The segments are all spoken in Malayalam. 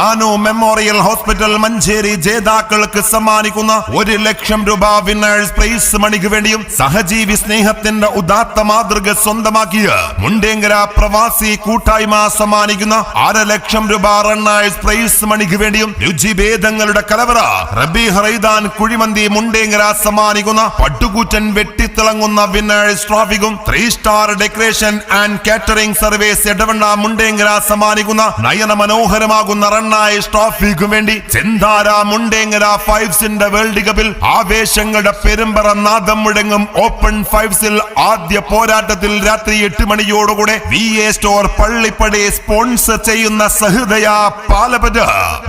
മാനു മെമ്മോറിയൽ ഹോസ്പിറ്റൽ മഞ്ചേരി ജേതാക്കൾക്ക് സമ്മാനിക്കുന്ന ഒരു ലക്ഷം രൂപ വിന്നേഴ്സ് പ്രൈസ് മണിക്ക് വേണ്ടിയും സഹജീവി സ്നേഹത്തിന്റെ ഉദാത്ത മാതൃക സ്വന്തമാക്കിയ മുണ്ടേങ്കര പ്രവാസി കൂട്ടായ്മ സമ്മാനിക്കുന്ന അര ലക്ഷം രൂപ റണ്ണേഴ്സ് പ്രൈസ് മണിക്ക് വേണ്ടിയും രുചിഭേദങ്ങളുടെ കലവറ റബി ഹറൈദാൻ കുഴിമന്തി മുണ്ടേങ്കര സമ്മാനിക്കുന്ന പട്ടുകൂറ്റൻ വെട്ടിത്തിളങ്ങുന്ന winners ട്രോഫിക്കും three star decoration and catering service Edavanna Mundenkara സമ്മാനിക്കുന്ന നയന മനോഹരമാകുന്ന റണ്ണേഴ്സ് സ്ട്രോഫിക്കു വേണ്ടി ചെന്താര മുണ്ടേങ്ങര ഫൈവ്സിന്റെ വേൾഡ് കപ്പിൽ ആവേശങ്ങളുടെ പെരുമ്പറ നാദം മുഴങ്ങും ഓപ്പൺ ഫൈവ്സിൽ ആദ്യ പോരാട്ടത്തിൽ രാത്രി എട്ട് മണിയോടുകൂടെ V A store Pallippadi sponsor ചെയ്യുന്ന സഹൃദയ പാലപറ്റ.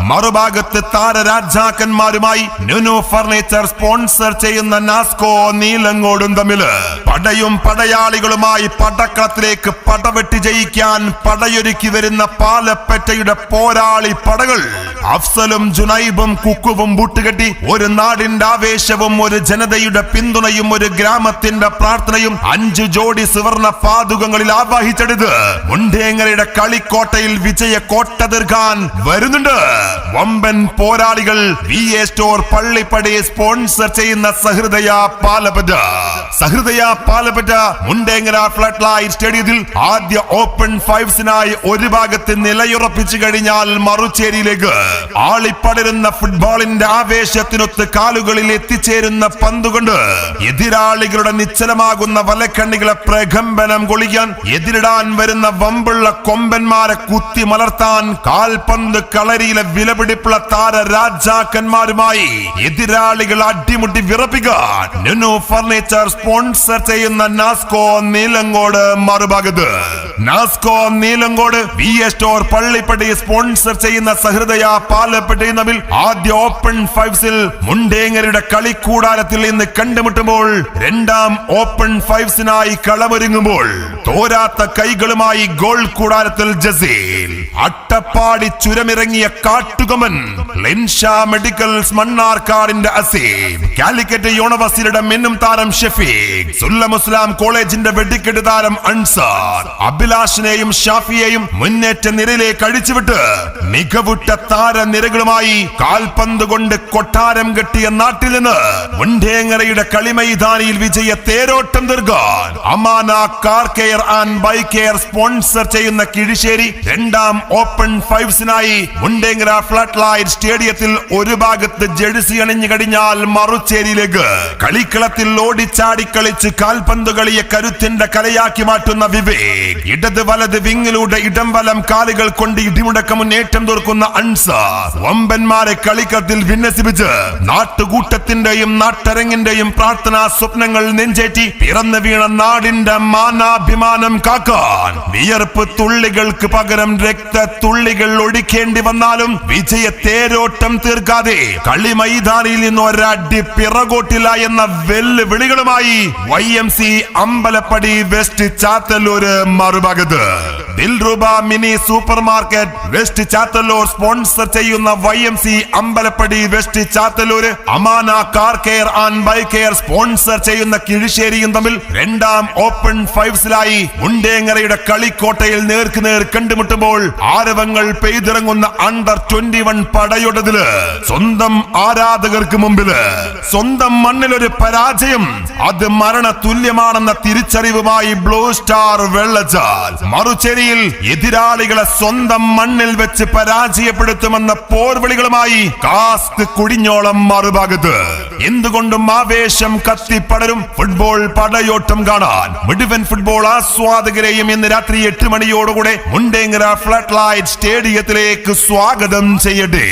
മറുഭാഗത്ത് താരരാജാക്കന്മാരുമായി നുനു ഫർണിച്ചർ സ്പോൺസർ ചെയ്യുന്ന നാസ്കോ നീലങ്ങോടും തമ്മിൽ പടയും പടയാളികളുമായി പടക്കളത്തിലേക്ക് പടവെട്ടി ജയിക്കാൻ പടയൊരുക്കി വരുന്ന പാലപ്പറ്റയുടെ പോരാളി പടകൾ. അഫ്സലും ജുനൈബും കുക്കുവും ബൂട്ടുകെട്ടി ഒരു നാടിന്റെ ആവേശവും ഒരു ജനതയുടെ പിന്തുണയും ഒരു ഗ്രാമത്തിന്റെ പ്രാർത്ഥനയും അഞ്ചു ജോഡി സുവർണ പാതുകങ്ങളിൽ ആവാഹിച്ചെടുത്ത് മുണ്ടേങ്ങരയുടെ കളിക്കോട്ടയിൽ വിജയ കോട്ട തീർക്കാൻ വരുന്നുണ്ട്. വമ്പൻ പോരാളികൾ V A store Pallippadi sponsor ചെയ്യുന്ന സഹൃദയ പാലപ്പറ്റ സഹൃദയ പാലപ്പറ്റ മുണ്ടേങ്ങര ഫ്ലഡ് ലൈറ്റ് സ്റ്റേഡിയത്തിൽ ആദ്യ ഓപ്പൺ ഫൈവ്സിനായി ഒരു ഭാഗത്ത് നിലയുറപ്പിച്ചു കഴിഞ്ഞാൽ മറുചേരിയിലേക്ക് ആളിപ്പടരുന്ന ഫുട്ബോളിന്റെ ആവേശത്തിനൊത്ത് കാലുകളിൽ എത്തിച്ചേരുന്ന പന്തുകൊണ്ട് എതിരാളികളുടെ നിശ്ചലമാകുന്ന വലക്കണ്ണികളെ പ്രകമ്പനം കൊളിക്കാൻ എതിരിടാൻ വരുന്ന വമ്പുള്ള കൊമ്പന്മാരെ കുത്തി മലർത്താൻ കാൽപന്ത് കളരിയിലെ വിലപിടിപ്പുള്ള താര രാജാക്കന്മാരുമായി എതിരാളികൾ അടിമുട്ടി വിറപ്പിക്കാൻ നുനു ഫർണിച്ചർ സ്പോൺസർ ചെയ്യുന്ന നാസ്കോ നീലങ്കോട് മറുഭാഗത്ത്. Nasco Neelangode V A store Pallippadi sponsor ചെയ്യുന്ന സഹൃദയ പാലപ്പെട്ടിയും തമ്മിൽ ആദ്യ ഓപ്പൺ ഫൈവ്സിൽ മുണ്ടേങ്ങരുടെ കളിക്കൂടാരത്തിൽ ഇന്ന് കണ്ടുമുട്ടുമ്പോൾ രണ്ടാം ഓപ്പൺ ഫൈവ്സിനായി കളമൊരുങ്ങുമ്പോൾ തോരാത്ത കൈകളുമായി ഗോൾ കൂടാരത്തിൽ ജസീൽ അട്ടപ്പാടി ചുരമിറങ്ങിയ കാട്ടുകമൻ ലിൻഷ മെഡിക്കൽസ് മണ്ണാർക്കാടിന്റെ അസീം. കാലിക്കറ്റ് യൂണിവേഴ്സിറ്റിയുടെ മിന്നും താരം ഷെഫീഖ് സുല്ല മുസ്ലാം കോളേജിന്റെ വെടിക്കെട്ട് താരം അൻസാർ. അഭിലാഷിനെയും ഷാഫിയെയും മുന്നേറ്റ നിരയിലേക്ക് അഴിച്ചുവിട്ട് മികവുറ്റ താരനിരകളുമായി കാൽപന്ത് കൊണ്ട് കൊട്ടാരം കെട്ടിയ നാട്ടിൽ നിന്ന് മുണ്ടേങ്ങരയുടെ കളിമൈതാനിയിൽ വിജയ തേരോട്ടം തീർക്കാൻ Amana car care and bike care sponsor ചെയ്യുന്ന കിഴിശ്ശേരി രണ്ടാം ഓപ്പൺ ഫൈവ്സിനായി മുണ്ടേങ്ങര ഫ്ലഡ് ലൈറ്റ് സ്റ്റേഡിയത്തിൽ ഒരു ഭാഗത്ത് ജേഴ്സി അണിഞ്ഞു കഴിഞ്ഞാൽ മറുച്ചേരിയിലേക്ക് കളിക്കളത്തിൽ ഓടിച്ചാടി കളിച്ച് കാൽപന്ത് കളിയെ കരുത്തിന്റെ കലയാക്കി മാറ്റുന്ന വിവേക്. ഇടത് വലത് വിങ്ങിലൂടെ ഇടം വലം കാലുകൾ കൊണ്ട് ഇടിമുടക്കം മുന്നേറ്റം തീർക്കുന്ന അൻസാർ. വമ്പന്മാരെ കളിക്കത്തിൽ വിന്യസിപ്പിച്ച് നാട്ടുകൂട്ടത്തിന്റെയും നാട്ടരങ്ങിന്റെയും പ്രാർത്ഥനാ സ്വപ്നങ്ങൾ നെഞ്ചേറ്റി പിറന്നു വീണ നാടിന്റെ മാനാഭിമാനം കാക്കാൻ. വിയർപ്പ് തുള്ളികൾക്ക് പകരം രക്ത തുള്ളികൾ ഒഴിക്കേണ്ടി വന്നാലും വിജയ തേരോട്ടം തീർക്കാതെ കളി മൈതാനിയിൽ നിന്ന് ഒരടി പിറകോട്ടില്ല എന്ന വെല്ലുവിളികളുമായി Y M C Ambalappadi west Chathallur മറുഭാഗത്ത്. Dilruba mini super market west Chathallur sponsor ചെയ്യുന്ന Y M C Ambalappadi west Chathallur. Amana car care and bike care sponsor ചെയ്യുന്ന കിഴിശ്ശേരിയും തമ്മിൽ രണ്ടാം ഓപ്പൺ ഫൈവ്സിലായി മുണ്ടേങ്ങരയുടെ കളിക്കോട്ടയിൽ നേർക്കുനേർ കണ്ടുമുട്ടുമ്പോൾ ആരവങ്ങൾ പെയ്തിറങ്ങുന്ന അണ്ടർ ട്വന്റി വൺ പടയുടതിൽ സ്വന്തം ആരാധകർക്ക് മുമ്പിൽ സ്വന്തം മണ്ണിലൊരു പരാജയം. അത് മരണ തുല്യമാണെന്ന തിരിച്ചറിവുമായി ബ്ലൂ സ്റ്റാർ വെള്ളച്ചാൽ മറുചേരിയിൽ എതിരാളികളെ സ്വന്തം മണ്ണിൽ വെച്ച് പരാജയപ്പെടുത്തുമെന്ന പോർവിളികളുമായി കാസ്ക് കുടിഞ്ഞോളം മറുഭാഗത്ത്. എന്തുകൊണ്ടും ആവേശം കത്തിപ്പടരും ഫുട്ബോൾ പടയോട്ടം കാണാൻ മുഴുവൻ ഫുട്ബോൾ ആസ്വാദകരെയും ഇന്ന് രാത്രി എട്ട് മണിയോടുകൂടെ മുണ്ടേങ്ങര ഫ്ലഡ് ലൈറ്റ് സ്റ്റേഡിയത്തിലേക്ക് സ്വാഗതം ചെയ്യട്ടെ.